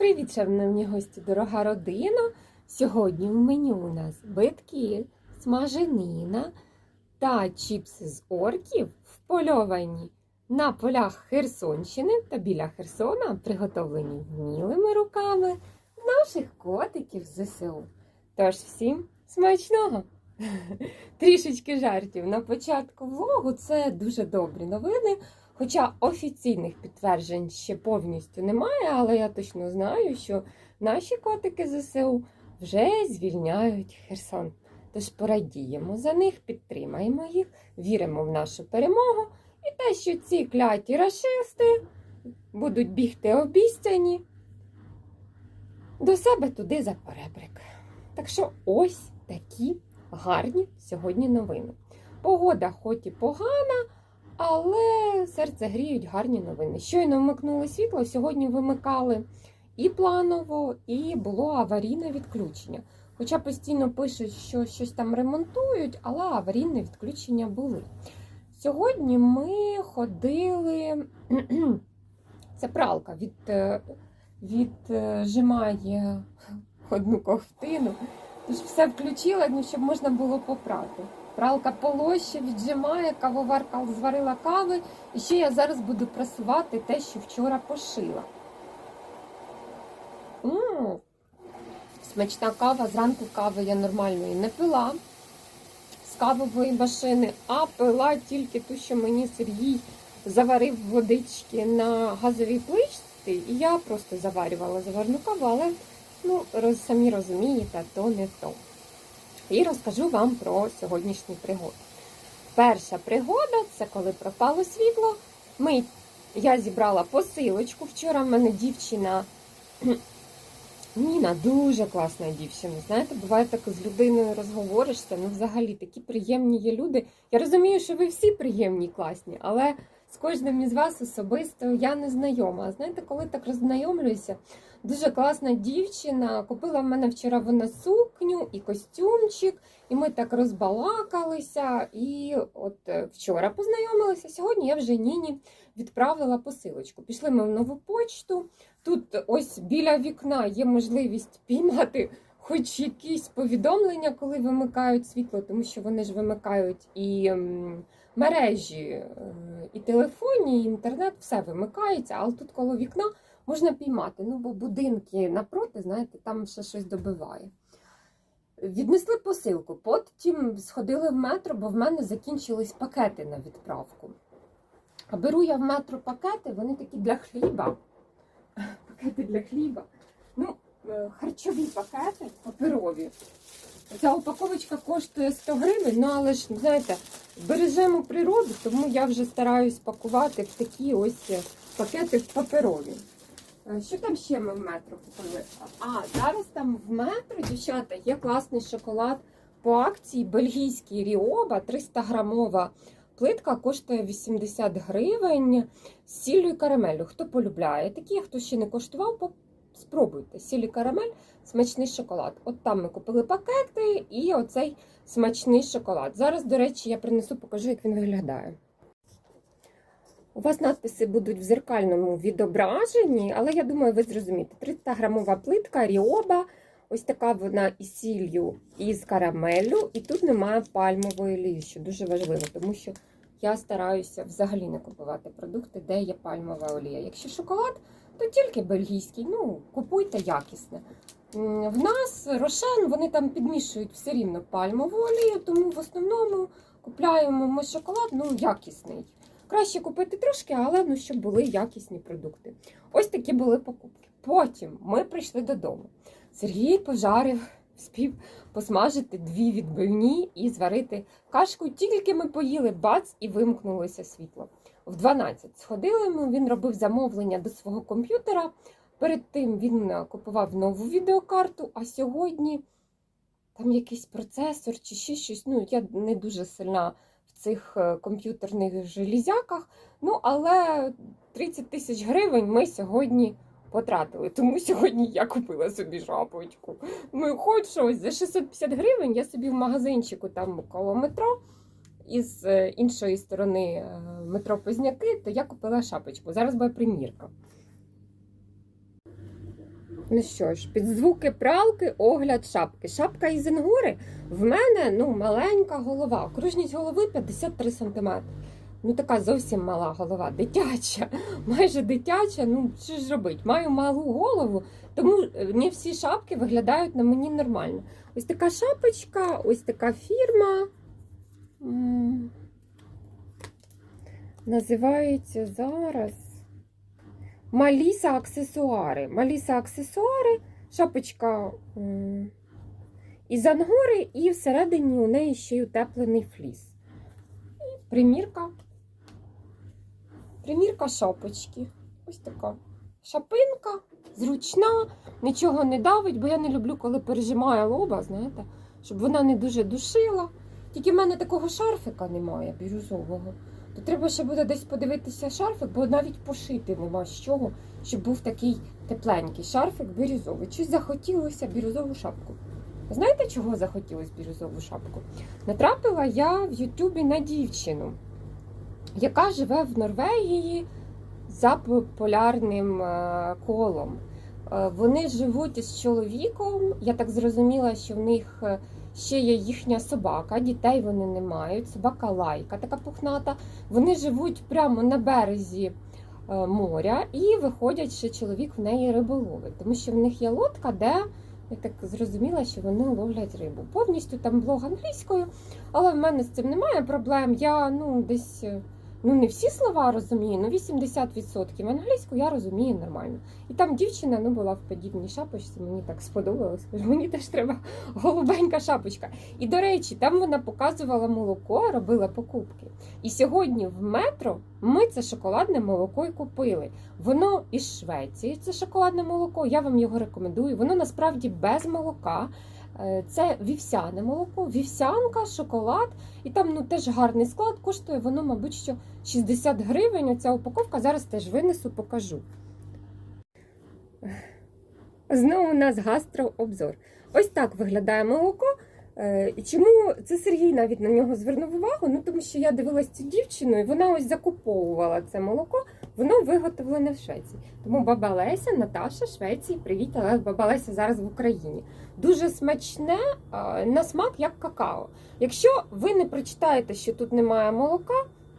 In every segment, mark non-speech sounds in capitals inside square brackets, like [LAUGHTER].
Привіт, шановні гості, дорога родина! Сьогодні в меню у нас битки, смаженина та чіпси з орків впольовані на полях Херсонщини та біля Херсона, приготовлені вмілими руками наших котиків ЗСУ. Тож всім смачного! [LAUGHS] Трішечки жартів на початку влогу це дуже добрі новини. Хоча офіційних підтверджень ще повністю немає, але я точно знаю, що наші котики ЗСУ вже звільняють Херсон. Тож порадіємо за них, підтримаємо їх, віримо в нашу перемогу і те, що ці кляті рашисти будуть бігти обіцяні до себе туди за перебрик. Так що ось такі гарні сьогодні новини. Погода хоч і погана. Але серце гріють гарні новини. Щойно вмикнули світло, сьогодні вимикали і планово, і було аварійне відключення. Хоча постійно пишуть, що щось там ремонтують, але аварійне відключення були. Сьогодні ми ходили. [CLEARS THROAT] Це пралка від, е, віджимає одну ковтину. Тож все включила, ну, щоб можна було попрати. Пралка полоще, віджимає, кавоварка зварила кави. І ще я зараз буду прасувати те, що вчора пошила. М-м, Смачна кава. Зранку кави я нормальної не пила з кавової машини, а пила тільки ту, що мені Сергій заварив водички на газовій пличці, і я просто заварювала заварну каву, але ну, роз, самі розумієте, то не то. І розкажу вам про сьогоднішні пригоди. Перша пригода це коли пропало світло. Ми, я зібрала посилочку. Вчора в мене дівчина. [CLEARS THROAT] Ніна дуже класна дівчина. Знаєте, буває так з людиною розговоришся. Ну, взагалі, такі приємні є люди. Я розумію, що ви всі приємні, класні, але з кожним із вас особисто я не знайома. Знаєте, коли так роззнайомлююся, дуже класна дівчина. Купила в мене вчора вона сукню і костюмчик, і ми так розбалакалися. І от е, вчора познайомилися. Сьогодні я вже Ніні відправила посилочку. Пішли ми в нову почту. Тут ось біля вікна є можливість піймати хоч якісь повідомлення, коли вимикають світло, тому що вони ж вимикають і мережі, е, і телефонні, і інтернет, все вимикається, але тут коло вікна можна піймати. Ну, бо будинки напроти, знаєте, там ще щось добиває. Віднесли посилку, потім сходили в метро, бо в мене закінчились пакети на відправку. А беру я в метро пакети, вони такі для хліба. [LAUGHS] Пакети для хліба. Ну, е, харчові пакети паперові. Ця упаковочка коштує 100 гривень, ну але ж, знаєте, бережемо природу, тому я вже стараюсь пакувати в такі ось е, пакети в паперові. Е, Що там ще ми в метро купили? А, зараз там в метро, дівчата, є класний шоколад по акції бельгійський Ріоба 300 грамова плитка коштує 80 гривень з сіллю і карамелю. Хто полюбляє такі, хто ще не коштував, спробуйте. Сіль і карамель, смачний шоколад. От там ми купили пакети і оцей смачний шоколад. Зараз, до речі, я принесу, покажу, як він виглядає. У вас надписи будуть в зеркальному відображенні, але я думаю, ви зрозумієте. 300 грамова плитка Ріоба. Ось така вона із сіллю і з карамеллю. І тут немає пальмової олії, що дуже важливо, тому що я стараюся взагалі не купувати продукти, де є пальмова олія. Якщо шоколад, то тільки бельгійський. Ну, купуйте якісне. В нас рошен, вони там підмішують все рівно пальмову олію, тому в основному купляємо ми шоколад ну, якісний. Краще купити трошки, але ну, щоб були якісні продукти. Ось такі були покупки. Потім ми прийшли додому. Сергій пожарив, спів посмажити дві відбивні і зварити кашку. Тільки ми поїли бац і вимкнулося світло. В 12 сходили ми, він робив замовлення до свого комп'ютера. Перед тим він е, купував нову відеокарту, а сьогодні там якийсь процесор чи ще щось. Ну, я не дуже сильна в цих е, комп'ютерних железяках. Ну, але 30 тисяч гривень ми сьогодні потратили. Тому сьогодні я купила собі жабочку. Ну, хоч щось за 650 гривень я собі в магазинчику там коло метро. Із е, іншої сторони е, метро Позняки, то я купила шапочку. Зараз буде примірка. Ну що ж, під звуки пралки, огляд шапки. Шапка із інгури в мене ну, маленька голова. Окружність голови 53 см. Ну, така зовсім мала голова, дитяча, [LAUGHS] майже дитяча. Ну, що ж робить? Маю малу голову, тому е, не всі шапки виглядають на мені нормально. Ось така шапочка, ось така фірма. Називається зараз. Маліса аксесуари. Маліса аксесуари, шапочка із ангори, і всередині у неї ще й утеплений фліс. Примірка. Примірка шапочки. Ось така шапинка, зручна, нічого не давить, бо я не люблю, коли пережимає лоба, знаєте, щоб вона не дуже душила. Тільки в мене такого шарфика немає бірюзового. То треба ще буде десь подивитися шарфик, бо навіть пошити нема з чого, щоб був такий тепленький шарфик бірюзовий. Чи захотілося бірюзову шапку? Знаєте, чого захотілося бірюзову шапку? Натрапила я в Ютубі на дівчину, яка живе в Норвегії за полярним е, колом. Е, Вони живуть із чоловіком. Я так зрозуміла, що в них е, ще є їхня собака, дітей вони не мають. Собака лайка, така пухната. Вони живуть прямо на березі е, моря і виходять, що чоловік в неї риболовить, тому що в них є лодка, де я так зрозуміла, що вони ловлять рибу. Повністю там блог англійською, але в мене з цим немає проблем. Я ну десь. Ну, не всі слова розумію, ну 80% англійську я розумію нормально. І там дівчина ну, була в подібній шапочці, мені так сподобалось. Кажу, мені теж треба голубенька шапочка. І до речі, там вона показувала молоко, робила покупки. І сьогодні в метро ми це шоколадне молоко і купили. Воно із Швеції, це шоколадне молоко. Я вам його рекомендую. Воно насправді без молока. Е, Це вівсяне молоко, вівсянка, шоколад, і там ну теж гарний склад. Коштує воно, мабуть, що 60 гривень. Оця упаковка зараз теж винесу, покажу. Знову у нас гастрообзор. Ось так виглядає молоко. Е, чому це Сергій навіть на нього звернув увагу? Ну тому що я дивилась цю дівчину, і вона ось закуповувала це молоко. Воно виготовлене в Швеції. Тому баба Леся, Наташа, Швеції, привіт, але баба Леся зараз в Україні. Дуже смачне на смак, як какао. Якщо ви не прочитаєте, що тут немає молока,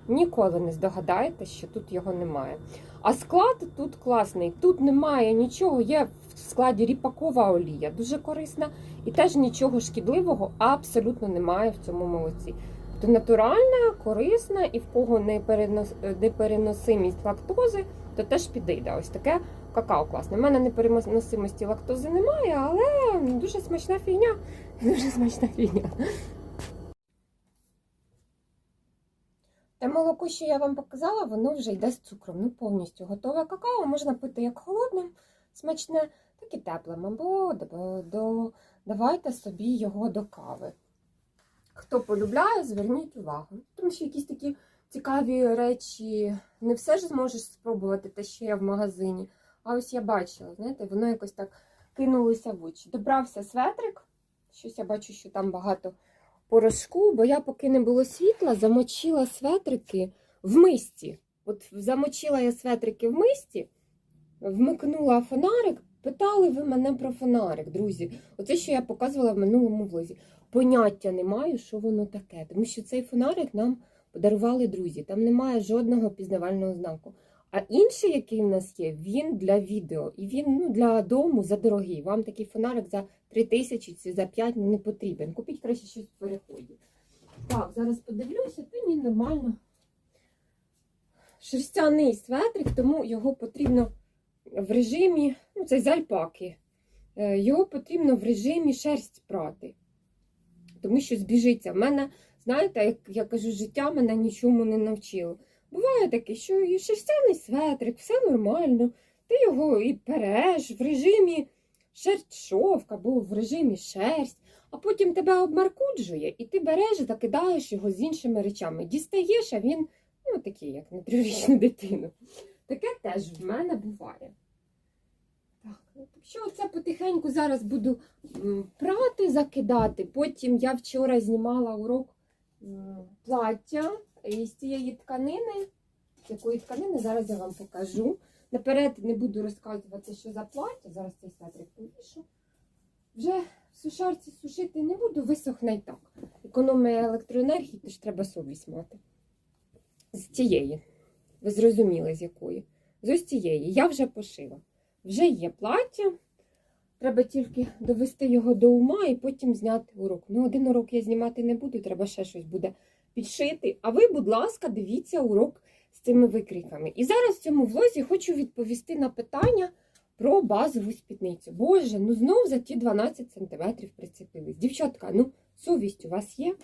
ніколи не здогадаєте, що тут його немає. А склад тут класний. Тут немає нічого, є в складі ріпакова олія, дуже корисна, і теж нічого шкідливого абсолютно немає в цьому молоці. То натуральна, корисна і в кого непереносимість лактози, то теж підійде. Ось таке какао класне. У мене непереносимості лактози немає, але дуже смачна фігня. [LAUGHS] Дуже смачна фігня. Те молоко, що я вам показала, воно вже йде з цукром. Ну, повністю готове какао. Можна пити як холодним, смачне, так і теплим. Або давайте собі його до кави. Хто полюбляє, зверніть увагу. Тому що якісь такі цікаві речі, не все ж зможеш спробувати те, що є в магазині. А ось я бачила, знаєте, воно якось так кинулося в очі. Добрався светрик. Щось я бачу, що там багато порошку, бо я, поки не було світла, замочила светрики в мисті. От замочила я светрики в мисті, вмикнула фонарик. Питали ви мене про фонарик, друзі. Оце, що я показувала в минулому влозі. Поняття не маю, що воно таке. Тому що цей фонарик нам подарували друзі. Там немає жодного пізнавального знаку. А інший, який в нас є, він для відео. І він ну, для дому задорогий. Вам такий фонарик за 3 тисячі чи за 5 ну, не потрібен. Купіть краще щось в переході. Так, зараз подивлюся, та ні, нормально. Шерстяний светрик, тому його потрібно в режимі, ну це з альпаки. Е, Його потрібно в режимі шерсть прати. Тому що збіжиться. В мене, знаєте, як я кажу, життя мене нічому не навчило. Буває таке, що і шерстяний светрик, все нормально. Ти його і переш в режимі шерсть шовк або в режимі шерсть, а потім тебе обмаркуджує, і ти береш закидаєш його з іншими речами. Дістаєш, а він ну, такий, як на трьохрічну дитину. Таке теж в мене буває. Так, що оце потихеньку зараз буду прати, закидати. Потім я вчора знімала урок плаття із цієї тканини. З якої тканини зараз я вам покажу. Наперед не буду розказувати, що за плаття. Зараз цей светрик повішу. Вже в сушарці сушити не буду, висохне й так. Економія електроенергії, тож треба совість мати. З цієї. Ви зрозуміли, з якої. З ось цієї. Я вже пошила. Вже є плаття. Треба тільки довести його до ума і потім зняти урок. Ну, один урок я знімати не буду, треба ще щось буде підшити. А ви, будь ласка, дивіться урок з цими викриками. І зараз в цьому влозі хочу відповісти на питання про базову спідницю. Боже, ну знов за ті 12 сантиметрів прицепились. Дівчатка, ну совість у вас є?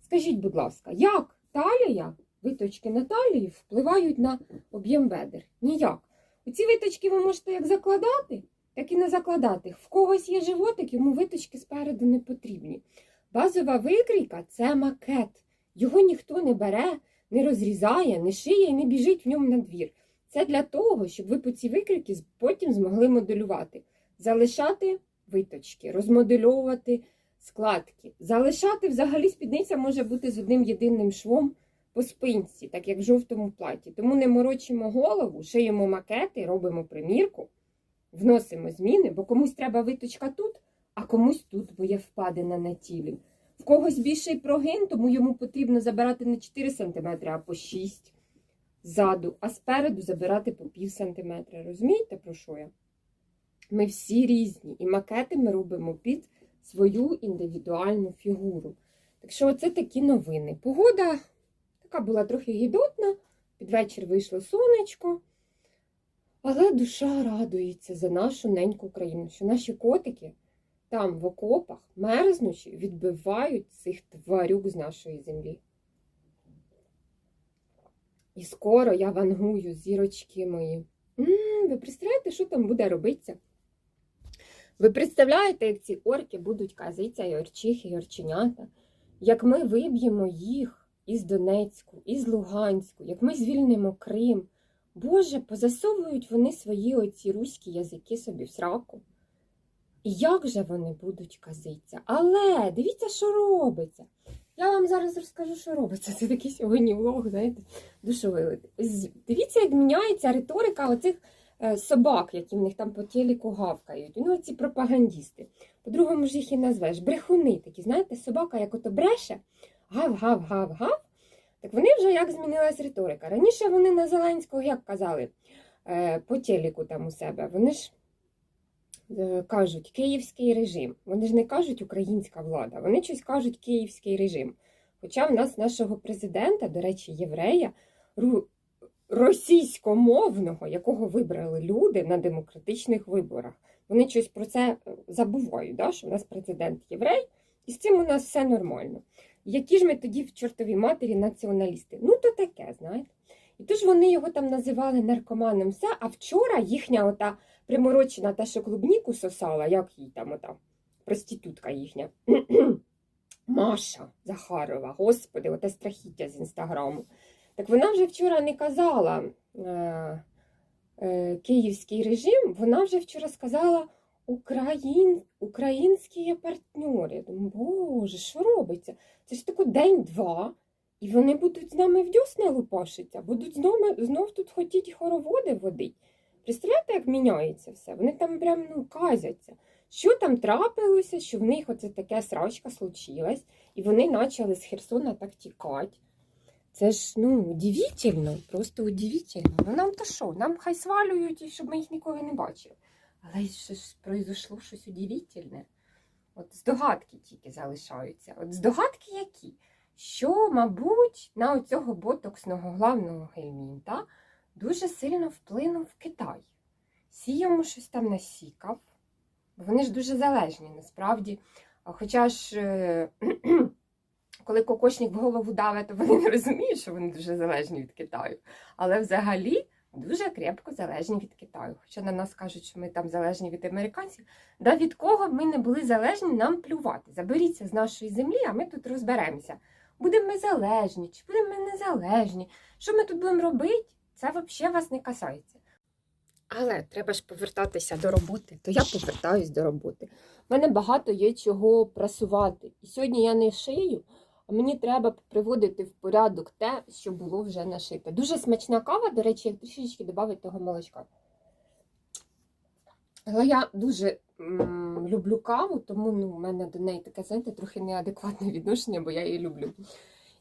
Скажіть, будь ласка, як талія, виточки на талії впливають на об'єм бедер? Ніяк. Оці виточки ви можете як закладати, так і не закладати. В когось є животик, йому виточки спереду не потрібні. Базова викрійка це макет. Його ніхто не бере, не розрізає, не шиє і не біжить в ньому на двір. Це для того, щоб ви по ці викрики потім змогли моделювати. Залишати виточки, розмодельовувати складки. Залишати взагалі спідниця може бути з одним єдиним швом по спинці, так як в жовтому платі. Тому не морочимо голову, шиємо макети, робимо примірку, вносимо зміни, бо комусь треба виточка тут, а комусь тут, бо є впадина на тілі. В когось більший прогин, тому йому потрібно забирати не 4 см, а по 6 ззаду, а спереду забирати по пів сантиметра. Розумієте, про що я? Ми всі різні, і макети ми робимо під свою індивідуальну фігуру. Так що, оце такі новини. Погода така була трохи гідотна, під вечір вийшло сонечко. Але душа радується за нашу неньку країну, що наші котики там в окопах, мерзнучи, відбивають цих тварюк з нашої землі. І скоро я вангую, зірочки мої. М-м, ви представляєте, що там буде робитися? Ви представляєте, як ці орки будуть казитися, і орчихи, і орченята, як ми виб'ємо їх із Донецьку, із Луганську, як ми звільнимо Крим. Боже, позасовують вони свої оці руські язики собі в сраку. І як же вони будуть казитися? Але дивіться, що робиться. Я вам зараз розкажу, що робиться. Це такий сьогодні влог, знаєте, душовий. Дивіться, як міняється риторика оцих е, собак, які в них там по телеку гавкають. Ну, ці пропагандісти. По-другому ж їх і назвеш. Брехуни такі, знаєте, собака, як ото бреше, гав-гав-гав-гав. Так вони вже як змінилась риторика. Раніше вони на Зеленського як казали е, по телеку там у себе. Вони ж е, кажуть київський режим. Вони ж не кажуть українська влада, вони щось кажуть київський режим. Хоча в нас нашого президента, до речі, єврея, російськомовного, якого вибрали люди на демократичних виборах. Вони щось про це е, забувають, да? що в нас президент єврей, і з цим у нас все нормально. Які ж ми тоді в чортовій матері націоналісти? Ну, то таке, знаєте. І тож вони його там називали наркоманом все, а вчора їхня ота приморочена та, що клубніку сосала, як їй там ота проститутка їхня. [CLEARS THROAT] Маша Захарова, господи, оте страхіття з інстаграму. Так вона вже вчора не казала е, е, київський режим, вона вже вчора сказала Україн, українські партнери. Думаю, Боже, що робиться? Це ж тако день-два, і вони будуть з нами в дьосна лупашиться, будуть знов, знов тут хотіти хороводи водити. Представляєте, як міняється все? Вони там прям ну, казяться. Що там трапилося, що в них оце таке срачка случилась, і вони почали з Херсона так тікати. Це ж ну, удивительно, просто удивительно. Ну нам то що? Нам хай свалюють, щоб ми їх ніколи не бачили. Але ж произошло щось удивительне. От здогадки тільки залишаються. От здогадки які? Що, мабуть, на оцього ботоксного главного гельмінта дуже сильно вплинув Китай. Сі йому щось там насікав. Вони ж дуже залежні насправді. Хоча ж, е, [CLEARS THROAT] коли кокошник в голову давить, то вони не розуміють, що вони дуже залежні від Китаю. Але взагалі дуже крепко залежні від Китаю. Хоча на нас кажуть, що ми там залежні від американців. Да від кого ми не були залежні, нам плювати. Заберіться з нашої землі, а ми тут розберемося. Будемо ми залежні, чи будемо ми незалежні. Що ми тут будемо робити, це взагалі вас не касається. Але треба ж повертатися до роботи, то я повертаюсь до роботи. У мене багато є чого прасувати. І сьогодні я не шию, мені треба приводити в порядок те, що було вже нашите. Дуже смачна кава, до речі, як трішечки додати того молочка. Але я дуже м, люблю каву, тому ну, в мене до неї таке, знаєте, трохи неадекватне відношення, бо я її люблю.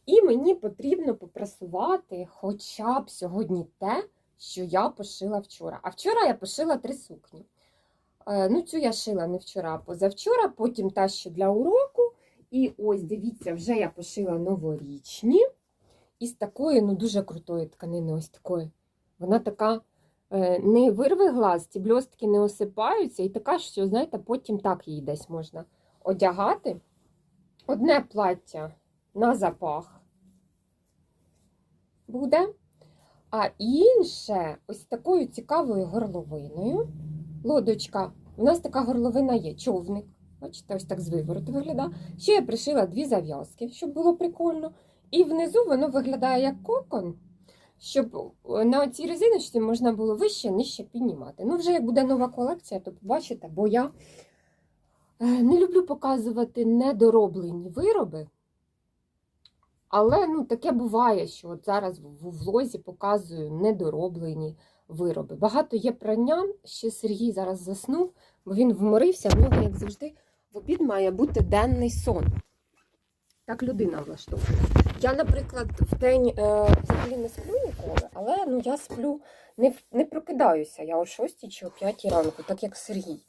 І мені потрібно попрасувати хоча б сьогодні те, що я пошила вчора. А вчора я пошила три сукні. Е, ну, цю я шила не вчора, а позавчора, потім та ще для уроку. І ось, дивіться, вже я пошила новорічні. Із такої, ну, дуже крутої тканини, ось такої. Вона така е, не вирви глаз, ті бльостки не осипаються, і така, що, знаєте, потім так її десь можна одягати. Одне плаття на запах буде, а інше ось такою цікавою горловиною. Лодочка. У нас така горловина є, човник. Бачите, ось так з вивороту виглядає. Ще я пришила дві зав'язки, щоб було прикольно. І внизу воно виглядає як кокон, щоб на цій резиночці можна було вище, нижче піднімати. Ну, вже як буде нова колекція, то побачите, бо я е, не люблю показувати недороблені вироби. Але ну, таке буває, що от зараз в влозі показую недороблені вироби. Багато є прання. Ще Сергій зараз заснув, бо він вморився. В нього, як завжди, в обід має бути денний сон. Так людина влаштовує. Я, наприклад, в день е, взагалі не сплю ніколи, але ну, я сплю, не, не прокидаюся я о 6 чи о 5 ранку, так як Сергій.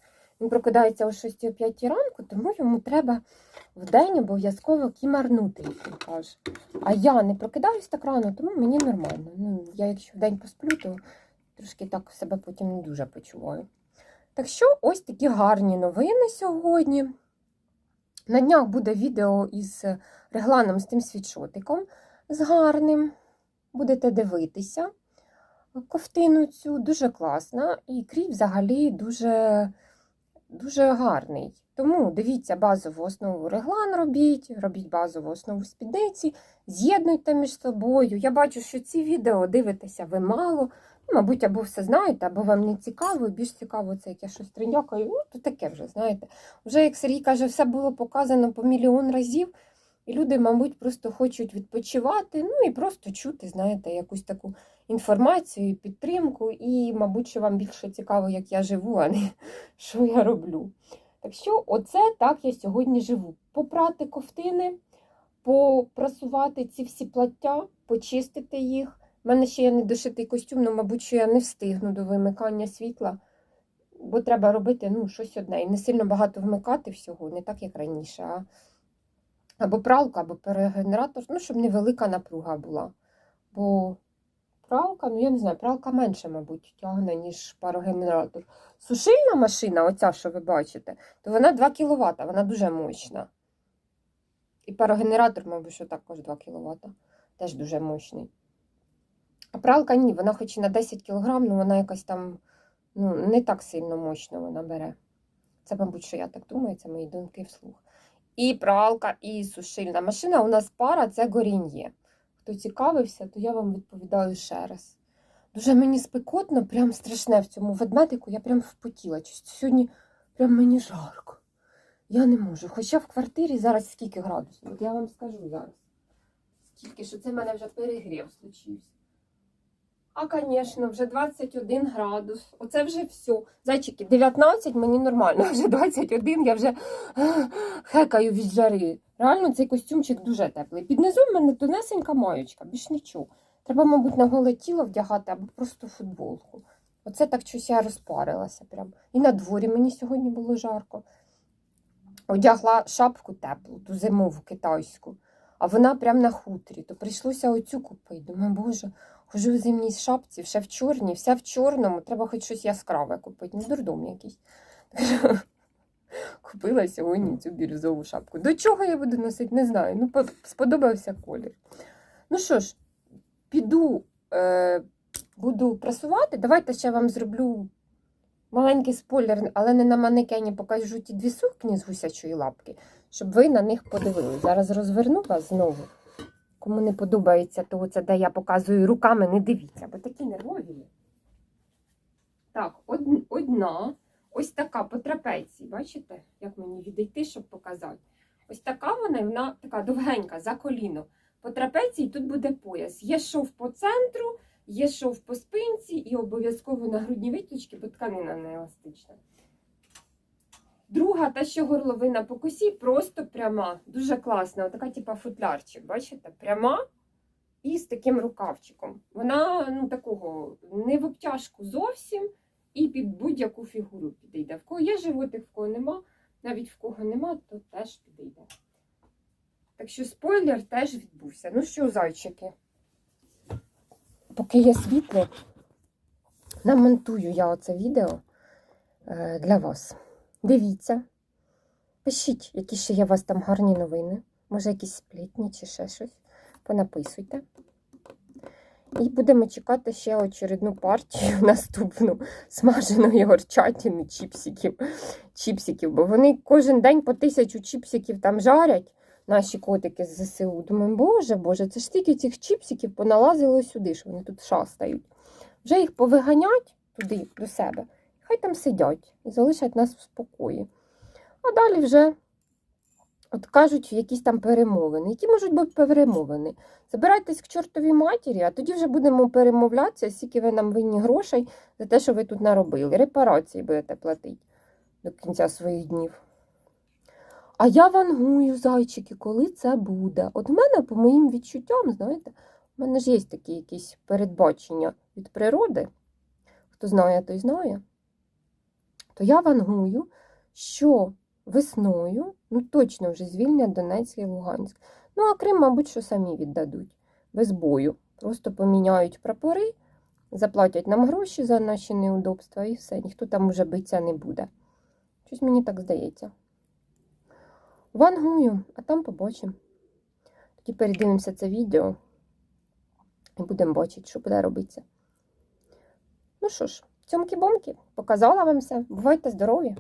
Він прокидається о 6 о 5 ранку, тому йому треба в день обов'язково кімарнути, як він каже. А я не прокидаюсь так рано, тому мені нормально. Ну, я якщо в день посплю, то трошки так себе потім не дуже почуваю. Так що ось такі гарні новини сьогодні. На днях буде відео із регланом з тим світшотиком з гарним. Будете дивитися. Ковтину цю дуже класна, і крій взагалі дуже, дуже гарний. Тому дивіться базову основу реглан робіть, робіть базову основу спідниці, з'єднуйте між собою. Я бачу, що ці відео дивитеся ви мало. Мабуть, або все знаєте, або вам не цікаво, і більш цікаво це як я щось тринякаю. Ну, то таке вже, знаєте. Вже, як Сергій каже, все було показано по мільйон разів, і люди, мабуть, просто хочуть відпочивати, ну і просто чути, знаєте, якусь таку інформацію, підтримку, і, мабуть, що вам більше цікаво, як я живу, а не [LAUGHS] що я роблю. Так що, оце так я сьогодні живу. Попрати ковтини, попрасувати ці всі плаття, почистити їх. У мене ще є недошитий костюм, ну, мабуть, що я не встигну до вимикання світла, бо треба робити ну, щось одне. І не сильно багато вмикати всього, не так, як раніше. а Або пралка, або перегенератор, ну, щоб невелика напруга була. Бо пралка, ну я не знаю, пралка менше, мабуть, тягне, ніж парогенератор. Сушильна машина, оця, що ви бачите, то вона 2 кВт, вона дуже мощна. І парогенератор, мабуть, що також 2 кВт, теж дуже мощний. А пралка ні, вона хоч і на 10 кг, але вона якась там ну, не так сильно мощно вона бере. Це, мабуть, що я так думаю, це мої думки вслух. І пралка, і сушильна машина. У нас пара це горін'є. Хто цікавився, то я вам відповідаю ще раз. Дуже мені спекотно, прям страшне в цьому ведмедику, я прям впотіла. Сьогодні прям мені жарко. Я не можу. Хоча в квартирі зараз скільки градусів? От я вам скажу зараз. Скільки, що це в мене вже перегрів случився. А, звісно, вже 21 градус. Оце вже все. Зайчики, 19 мені нормально, [LAUGHS] вже 21, я вже хекаю від жари. Реально, цей костюмчик дуже теплий. Під низом в мене тонесенька маєчка, більш нічого. Треба, мабуть, на голе тіло вдягати або просто футболку. Оце так щось я розпарилася. Прям. І на дворі мені сьогодні було жарко. Одягла шапку теплу, ту зимову китайську, а вона прям на хутрі. То прийшлося оцю купити. Думаю, боже, хожу в зимній шапці, все в чорній, все в чорному, треба хоч щось яскраве купити. Ну, дурдом якийсь. [LAUGHS] Купила сьогодні цю бірюзову шапку. До чого я буду носити, не знаю. Ну, сподобався колір. Ну що ж, піду, е, буду прасувати. Давайте ще вам зроблю маленький спойлер, але не на манекені покажу ті дві сукні з гусячої лапки, щоб ви на них подивилися. Зараз розверну вас знову. Кому не подобається, то це, де я показую руками, не дивіться, бо такі нервові. Так, од- одна. Ось така по трапеції, бачите, як мені відійти, щоб показати. Ось така вона, вона така довгенька за коліно. По трапеції тут буде пояс. Є шов по центру, Є шов по спинці і обов'язково на грудні виточки, бо тканина не еластична. Друга, та що горловина по косі, просто пряма. Дуже класна. Отака, типа футлярчик, бачите? Пряма і з таким рукавчиком. Вона ну, такого не в обтяжку зовсім і під будь-яку фігуру підійде. В кого є животик, в кого нема, навіть в кого нема, то теж підійде. Так що спойлер теж відбувся. Ну що, зайчики? Поки є світло, намонтую я оце відео е, для вас. Дивіться. Пишіть, які ще є у вас там гарні новини. Може, якісь сплітні чи ще щось. Понаписуйте. І будемо чекати ще очередну партію [LAUGHS] наступну смаженої горчатини чіпсиків. чіпсиків. Бо вони кожен день по тисячу чіпсиків там жарять, наші котики з ЗСУ. Думаю, боже, боже, це ж стільки цих чіпсиків поналазило сюди, що вони тут шастають. Вже їх повиганять туди до себе. Хай там сидять і залишать нас в спокої. А далі вже от кажуть якісь там перемовини. Які можуть бути перемовини? Забирайтесь к чортовій матері, а тоді вже будемо перемовлятися, скільки ви нам винні грошей за те, що ви тут наробили. Репарації будете платити до кінця своїх днів. А я вангую, зайчики, коли це буде. От в мене, по моїм відчуттям, знаєте, в мене ж є такі якісь передбачення від природи. Хто знає, той знає. То я вангую, що весною, ну точно вже звільнять Донецьк і Луганськ. Ну, а Крим, мабуть, що самі віддадуть без бою. Просто поміняють прапори, заплатять нам гроші за наші неудобства і все. Ніхто там уже биться не буде. Щось мені так здається. Вангую, а там побачимо. Тоді передивимося це відео і будемо бачити, що буде робитися. Ну що ж, цьомки-бомки, показала вам все. Бувайте здорові!